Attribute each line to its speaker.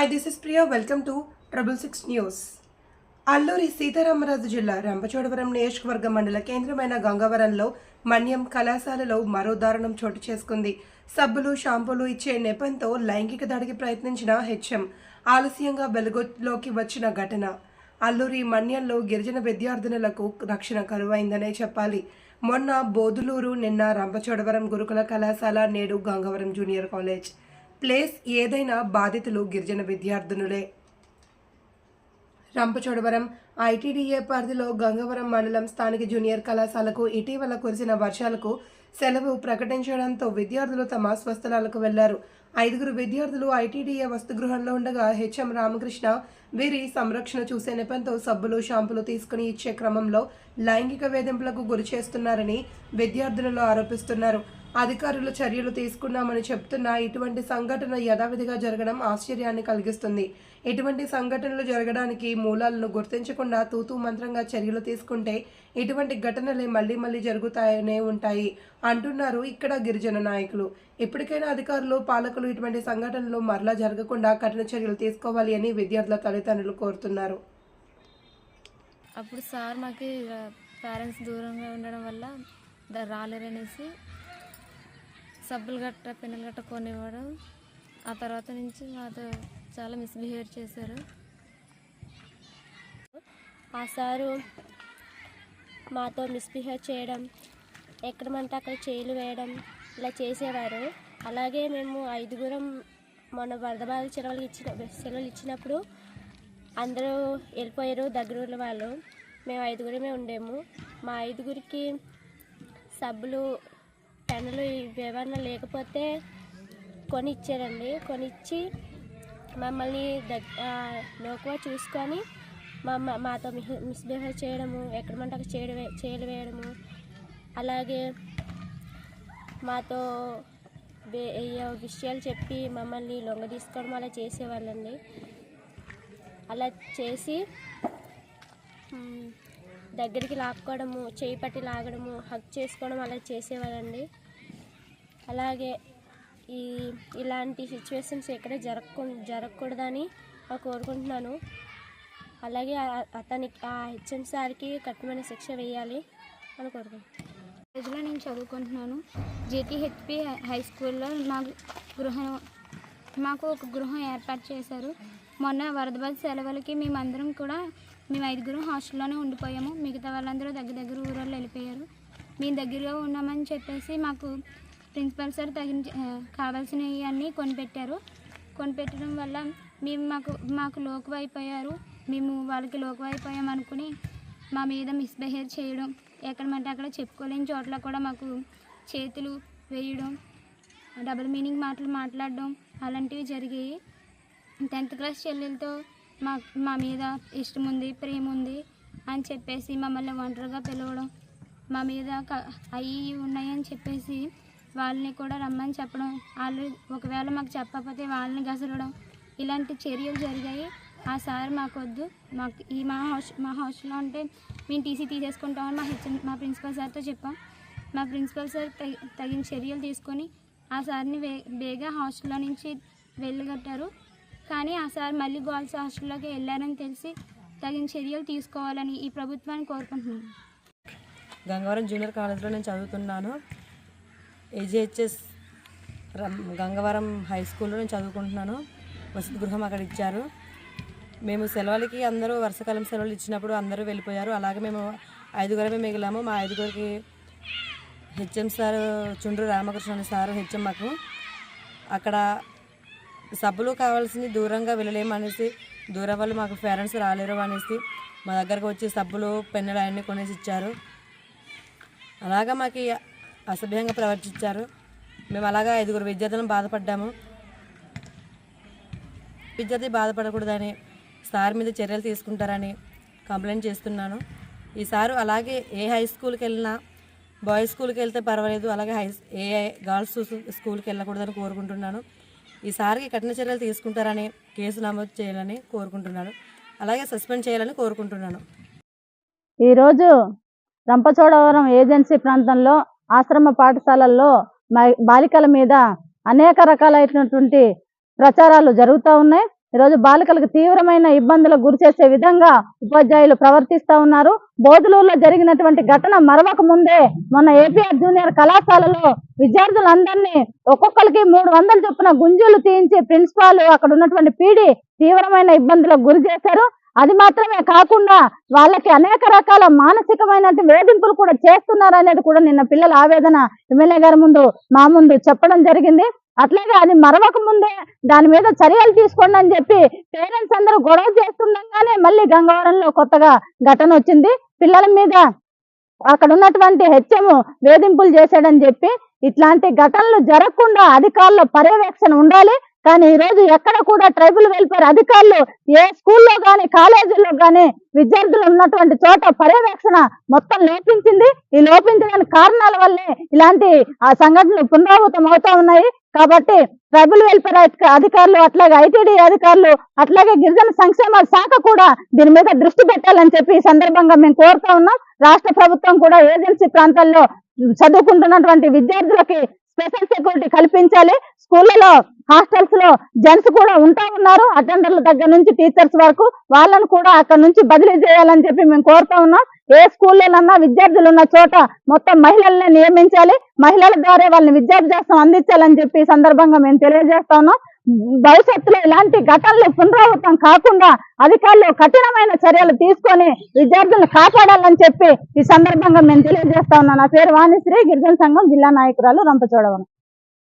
Speaker 1: Hi this is Priya welcome to trouble six news Alluri Sitaramaraju జిల్లా రంపచోడవరం నియోజకవర్గ మండల కేంద్రమైన గంగవరంలో మన్యం కళాశాలలో మరో దారుణం చోటు చేసుకుంది. సబ్బులు షాంపూలు ఇచ్చే నెపంతో లైంగిక దాడికి ప్రయత్నించిన హెచ్ఎం. ఆలస్యంగా వెలుగులోకి వచ్చిన ఘటన. అల్లూరి మన్యంలో గిరిజన విద్యార్థినులకు రక్షణ కరువైందనే చెప్పాలి. మొన్న బోధులూరు నిన్న రంపచోడవరం గురుకుల కళాశాల నేడు గంగవరం జూనియర్ కాలేజ్. ప్లేస్ ఏదైనా బాధితులు గిరిజన విద్యార్థినులే రంపచోడవరం ఐటీడీఏ పరిధిలో గంగవరం మండలం స్థానిక జూనియర్ కళాశాలకు ఇటీవల కురిసిన వర్షాలకు సెలవు ప్రకటించడంతో విద్యార్థులు తమ స్వస్థలాలకు వెళ్ళారు. ఐదుగురు విద్యార్థులు ఐటీడీఏ వస్తుగృహంలో ఉండగా హెచ్ఎం రామకృష్ణ వీరి సంరక్షణ చూసే నెపంతో సబ్బులు షాంపులు తీసుకుని ఇచ్చే క్రమంలో లైంగిక వేధింపులకు గురి చేస్తున్నారని విద్యార్థులలో ఆరోపిస్తున్నారు. అధికారులు చర్యలు తీసుకున్నామని చెప్తున్నా ఇటువంటి సంఘటన యథావిధిగా జరగడం ఆశ్చర్యాన్ని కలిగిస్తుంది. ఇటువంటి సంఘటనలు జరగడానికి మూలాలను గుర్తించకుండా తూతూ మంత్రంగా చర్యలు తీసుకుంటే ఇటువంటి ఘటనలే మళ్ళీ మళ్ళీ జరుగుతాయనే ఉంటాయి అంటున్నారు ఇక్కడ గిరిజన నాయకులు. ఇప్పటికైనా అధికారులు పాలకులు ఇటువంటి సంఘటనలు మరలా జరగకుండా కఠిన చర్యలు తీసుకోవాలి అని విద్యార్థుల తల్లిదండ్రులు కోరుతున్నారు.
Speaker 2: అప్పుడు సార్ మాకు పేరెంట్స్ దూరంగా ఉండడం వల్ల రాలేరనేసి సబ్బులు గట్ట పెన్నులు గట్ట కొనివ్వడం. ఆ తర్వాత నుంచి మాతో చాలా మిస్బిహేవ్ చేశారు.
Speaker 3: ఆ సారు మాతో మిస్బిహేవ్ చేయడం ఎక్కడమంటే అక్కడ చేయలు వేయడం ఇలా చేసేవారు. అలాగే మేము ఐదుగురం మొన్న వరద బాధ సెలవులు ఇచ్చిన సెలవులు ఇచ్చినప్పుడు అందరూ వెళ్ళిపోయారు దగ్గర వాళ్ళు. మేము ఐదుగురమే ఉండేము. మా ఐదుగురికి సబ్బులు పెన్నులు ఇవేమన్నా లేకపోతే కొనిచ్చారండి. కొనిచ్చి మమ్మల్ని దగ్ లోకువ చూసుకొని మా మాతో మిహ- మిస్బిహేవ్ చేయడము ఎక్కడమంటే అక్కడ చేయడం చేయలు వేయడము అలాగే మాతో విషయాలు చెప్పి మమ్మల్ని లొంగ తీసుకోవడం అలా చేసేవాళ్ళండి. అలా చేసి దగ్గరికి లాక్కోవడము చేయి పట్టి లాగడము హక్ చేసుకోవడం అలా చేసేవాళ్ళండి. అలాగే ఈ ఇలాంటి సిచ్యువేషన్స్ ఎక్కడ జరగకు జరగకూడదని కోరుకుంటున్నాను. అలాగే అతనికి ఆ హెచ్ఎం సార్కి కఠినమైన శిక్ష వేయాలి అని కోరుకుంటున్నాను.
Speaker 4: రోజులో నేను చదువుకుంటున్నాను. జేటీహెచ్పి హై స్కూల్లో మా గృహం మాకు ఒక గృహం ఏర్పాటు చేశారు. మొన్న వరద బాధ సెలవులకి మేమందరం కూడా మేము ఐదుగురం హాస్టల్లోనే ఉండిపోయాము. మిగతా వాళ్ళందరూ దగ్గర దగ్గర ఊరోళ్ళు వెళ్ళిపోయారు. మేము దగ్గరగా ఉన్నామని చెప్పేసి మాకు ప్రిన్సిపల్ సార్ తగిన కావాల్సినవి అన్నీ కొనిపెట్టారు. కొనిపెట్టడం వల్ల మేము మాకు మాకు లోకు అయిపోయారు మేము వాళ్ళకి లోకు అయిపోయాం అనుకుని మా మీద మిస్బిహేవ్ చేయడం ఎక్కడమంటే అక్కడ చెప్పుకోలేని చోట్ల కూడా మాకు చేతులు వేయడం డబుల్ మీనింగ్ మాటలు మాట్లాడడం అలాంటివి జరిగాయి. టెన్త్ క్లాస్ చెల్లెలతో మా మా మీద ఇష్టం ఉంది ప్రేమ ఉంది అని చెప్పేసి మమ్మల్ని ఒంటరిగా పిలవడం మా మీద క- అవి ఇవి ఉన్నాయని చెప్పేసి వాళ్ళని కూడా రమ్మని చెప్పడం వాళ్ళు ఒకవేళ మాకు చెప్పకపోతే వాళ్ళని గసరడం ఇలాంటి చర్యలు జరిగాయి. ఆ సార్ మాకొద్దు. మాకు ఈ మా హాస్ మా హాస్టల్లో ఉంటే మేము టీసీ తీసేసుకుంటామని మా హెచ్ఎం మా ప్రిన్సిపల్ సార్తో చెప్పాం. మా ప్రిన్సిపల్ సార్ తగి తగిన చర్యలు తీసుకొని ఆ సార్ని వే బేగా హాస్టల్లో నుంచి వెళ్ళగట్టారు. కానీ ఆ సార్ మళ్ళీ గర్ల్స్ హాస్టల్లోకి వెళ్ళారని తెలిసి తగిన చర్యలు తీసుకోవాలని ఈ ప్రభుత్వాన్ని కోరుకుంటున్నాను
Speaker 5: గంగవరం జూనియర్ కాలేజ్లో నేను చదువుతున్నాను. ఏజీహెచ్ఎస్ గంగవరం హై స్కూల్లో నేను చదువుకుంటున్నాను. వసతి గృహం అక్కడ ఇచ్చారు. మేము సెలవులకి అందరూ వర్షాకాలం సెలవులు ఇచ్చినప్పుడు అందరూ వెళ్ళిపోయారు. అలాగే మేము ఐదుగురమే మిగిలాము. మా ఐదుగురికి హెచ్ఎం సార్ చుండ్రు రామకృష్ణ సార్ హెచ్ఎం మాకు. అక్కడ సబ్బులు కావాల్సింది దూరంగా వెళ్ళలేము అనేసి దూరం వాళ్ళు మాకు పేరెంట్స్ రాలేరు అనేసి మా దగ్గరకు వచ్చి సబ్బులు పెన్నులు అవన్నీ కొనేసి ఇచ్చారు. అలాగా మాకు అసభ్యంగా ప్రవర్తించారు. మేము అలాగా ఐదుగురు విద్యార్థులను బాధపడ్డాము. విద్యార్థి బాధపడకూడదని సార్ మీద చర్యలు తీసుకుంటారని కంప్లైంట్ చేస్తున్నాను. ఈ సారు అలాగే ఏ హై స్కూల్కి వెళ్ళినా బాయ్స్ స్కూల్కి వెళ్తే పర్వాలేదు. అలాగే హై ఏ గర్ల్స్ స్కూల్కి వెళ్ళకూడదని కోరుకుంటున్నాను. ఈ సార్కి కఠిన చర్యలు తీసుకుంటారని కేసు నమోదు చేయాలని కోరుకుంటున్నాను. అలాగే సస్పెండ్ చేయాలని కోరుకుంటున్నాను.
Speaker 6: ఈరోజు రంపచోడవరం ఏజెన్సీ ప్రాంతంలో ఆశ్రమ పాఠశాలల్లో బాలికల మీద అనేక రకాలైనటువంటి ప్రచారాలు జరుగుతూ ఉన్నాయి. ఈరోజు బాలికలకు తీవ్రమైన ఇబ్బందులకు గురి చేసే విధంగా ఉపాధ్యాయులు ప్రవర్తిస్తూ ఉన్నారు. బోధులూరులో జరిగినటువంటి ఘటన మరవక ముందే మొన్న ఏపీఆర్ జూనియర్ కళాశాలలో విద్యార్థులందరినీ ఒక్కొక్కరికి మూడు వందలు చొప్పున గుంజులు తీయించి ప్రిన్సిపాల్ అక్కడ ఉన్నటువంటి పీడి తీవ్రమైన ఇబ్బందులకు గురి చేశారు. అది మాత్రమే కాకుండా వాళ్ళకి అనేక రకాల మానసికమైన వేధింపులు కూడా చేస్తున్నారు అనేది కూడా నిన్న పిల్లల ఆవేదన ఎమ్మెల్యే గారి ముందు మా ముందు చెప్పడం జరిగింది. అట్లాగే అది మరవక ముందే దాని మీద చర్యలు తీసుకోండి అని చెప్పి పేరెంట్స్ అందరూ గొడవ చేస్తుండగానే మళ్ళీ గంగవరంలో కొత్తగా ఘటన వచ్చింది. పిల్లల మీద అక్కడ ఉన్నటువంటి హెచ్ఎం వేధింపులు చేశాడని చెప్పి ఇట్లాంటి ఘటనలు జరగకుండా అధికారుల పర్యవేక్షణ ఉండాలి. కానీ ఈ రోజు ఎక్కడ కూడా ట్రైబల్ వెల్ఫేర్ అధికారులు ఏ స్కూల్లో గాని కాలేజీల్లో గాని విద్యార్థులు ఉన్నటువంటి చోట పర్యవేక్షణ మొత్తం లోపించింది. ఈ లోపించడానికి కారణాల వల్లే ఇలాంటి ఆ సంఘటనలు పునరావృతం అవుతా ఉన్నాయి. కాబట్టి ట్రైబల్ వెల్ఫేర్ అధికారులు అట్లాగే ఐటీడీ అధికారులు అట్లాగే గిరిజన సంక్షేమ శాఖ కూడా దీని మీద దృష్టి పెట్టాలని చెప్పి ఈ సందర్భంగా మేము కోరుతా ఉన్నాం. రాష్ట్ర ప్రభుత్వం కూడా ఏజెన్సీ ప్రాంతాల్లో చదువుకుంటున్నటువంటి విద్యార్థులకి స్పెషల్ సెక్యూరిటీ కల్పించాలి. స్కూళ్ళలో హాస్టల్స్లో జెంట్స్ కూడా ఉంటా ఉన్నారు. అటెండర్ల దగ్గర నుంచి టీచర్స్ వరకు వాళ్ళను కూడా అక్కడ నుంచి బదిలీ చేయాలని చెప్పి మేము కోరుతా ఉన్నాం. ఏ స్కూల్లోనన్నా విద్యార్థులు ఉన్న చోట మొత్తం మహిళల్ని నియమించాలి. మహిళల ద్వారా వాళ్ళని విద్యాభ్యాసం అందించాలని చెప్పి సందర్భంగా మేము తెలియజేస్తా ఉన్నాం. భవిష్యత్తులో ఇలాంటి ఘటనలు పునరావృతం కాకుండా అధికారులు కఠినమైన చర్యలు తీసుకొని విద్యార్థులను కాపాడాలని చెప్పి ఈ సందర్భంగా మేము తెలియజేస్తా ఉన్నాం. నా పేరు వాణిశ్రీ గిరిజన సంఘం జిల్లా నాయకురాలు రంపచోడవరం